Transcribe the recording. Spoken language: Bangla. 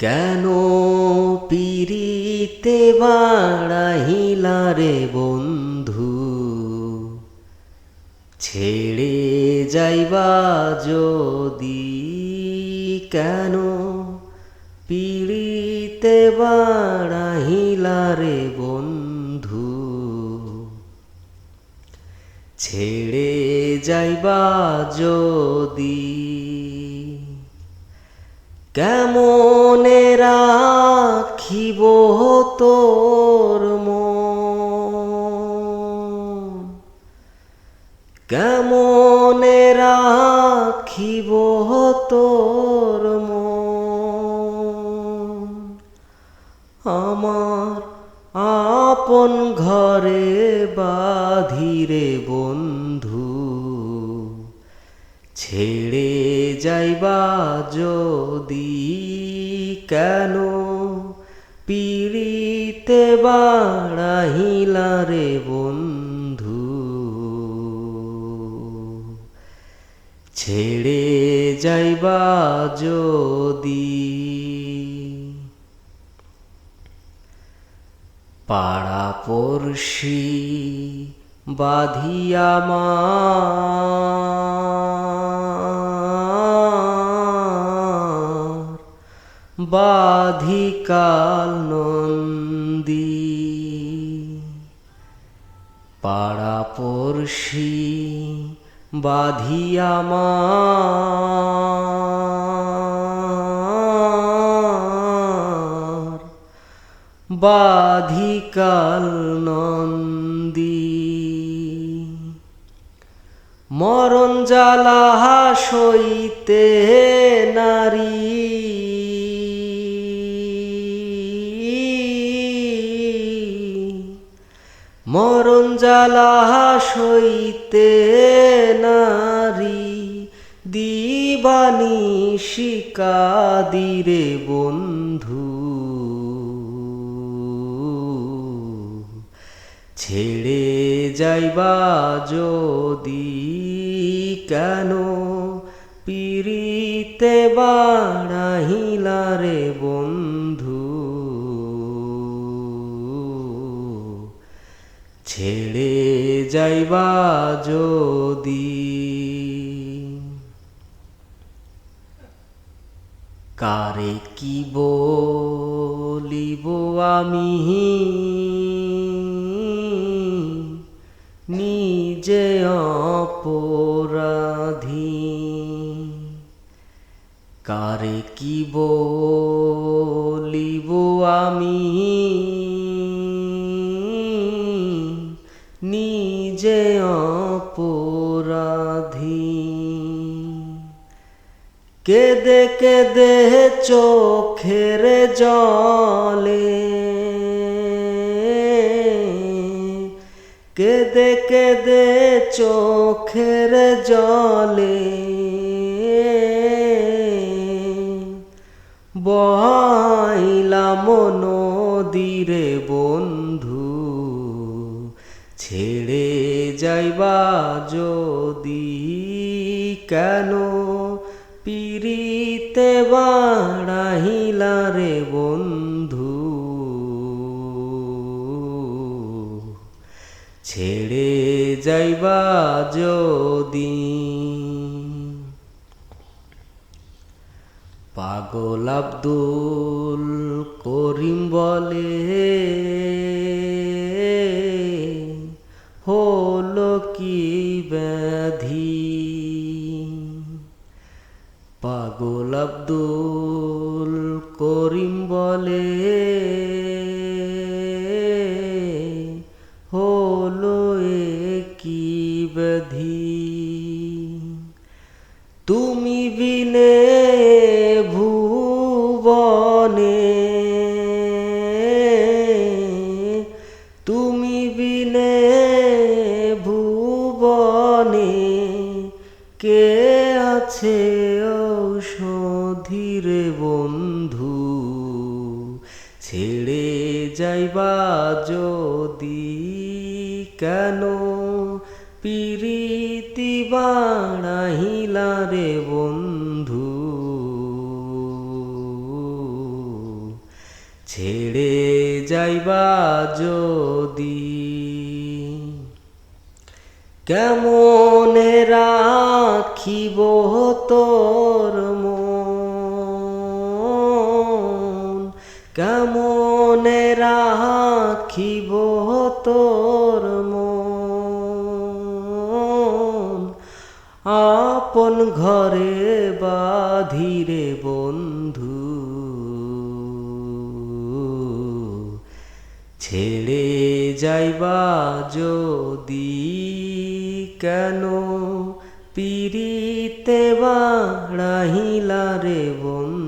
কেন পিরিতে বাড়াইলা রে বন্ধু? ছেড়ে যাইবা যদি কেন পিড়িতে বাড়াইলা রে বন্ধু? ছেড়ে যাইবা যদি কেমনে রাখিব তোর মন? কেমনে রাখিব তোর আমার আপন ঘরে বাধিরে বন্ধু ছেড়ে যাইবা যদি কেন? পিড়িতে বাড়াইলা রে বন্ধু। ছেড়ে যাইবা যদি পাড়া পড়শি বাধিয়া মার বাধিকাল নন্দী। পাড়া পড়শি বাধিয়া মার বাধিকাল নন্দী। মরণ জ্বালা সইতে নারী মরণ জ্বালা সইতে নারী, দিবানি শিকাদিরে বন্ধু। ছেড়ে যাইবা যদি কেন? পিরিতে বাড়াইলা রে বন্ধু। ছেড়ে যাইবা যদি। কারে কি বলিব আমি? নিজে অপরাধী। কারে কি বলিব নিজে অপরাধী। কেদে কেদে চোখের জলে কেদে কেদে চোখের জলে বহাইলাম নদীরে বন্ধু। ছেড়ে যাইবা যদি কেন? পিরিতে বাড়াইলা রে বন্ধু। ছেড়ে যাইবা যদি। পাগল আব্দুল করিম বলে পাগল আব্দুল করিম বলে ঔষধিরে বন্ধু, ছেড়ে যাইবা যদি কেন? পিরিতি বাড়াইলা রে বন্ধু, ছেড়ে যাইবা যদি কেমনে রাখিব তোর মন? কেমনে রাখিব তোর মন? আপন ঘরে বাধিরে বন্ধু। ছেড়ে যাইবা যদি কেন? পিরিতে বাড়াহিলা রে বন্ধু।